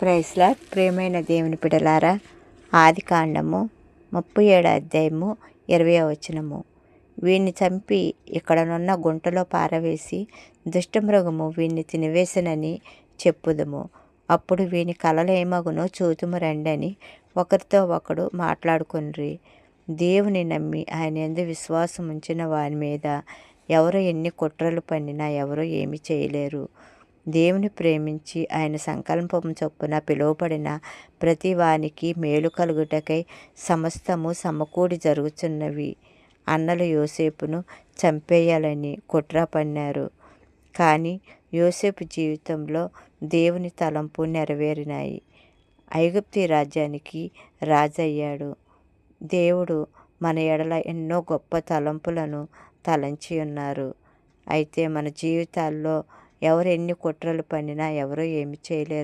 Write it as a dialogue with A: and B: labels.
A: ప్రైస్లా ప్రియమైన దేవుని పిడలారా ఆది కాండము ముప్పై ఏడు అధ్యాయము ఇరవై వచనము. వీణ్ణి చంపి ఇక్కడనున్న గుంటలో పారవేసి దుష్టమృగము వీణ్ణి తినివేసనని చెప్పుదము. అప్పుడు వీని కలలు ఏమగునో చూతుము రండని ఒకరితో ఒకడు మాట్లాడుకుని దేవుని నమ్మి ఆయన ఎందు విశ్వాసం ఉంచిన వారి మీద ఎవరు ఎన్ని కుట్రలు పన్నినా ఎవరు ఏమి చేయలేరు. దేవుని ప్రేమించి ఆయన సంకల్పం చొప్పున పిలువబడిన ప్రతి వానికి మేలు కలుగుటకై సమస్తము సమకూడి జరుగుతున్నవి అన్నలు యోసేపును చంపేయాలని కుట్ర పన్నారు. కానీ యోసేపు జీవితంలో దేవుని తలంపు నెరవేరినాయి. ఐగుప్తి రాజ్యానికి రాజయ్యాడు. దేవుడు మన ఎడల ఎన్నో గొప్ప తలంపులను తలంచి ఉన్నారు అయితే మన జీవితాల్లో ఎవరు ఎన్ని కుట్రలు పన్నినా ఎవరు ఏమి చేయలేరు.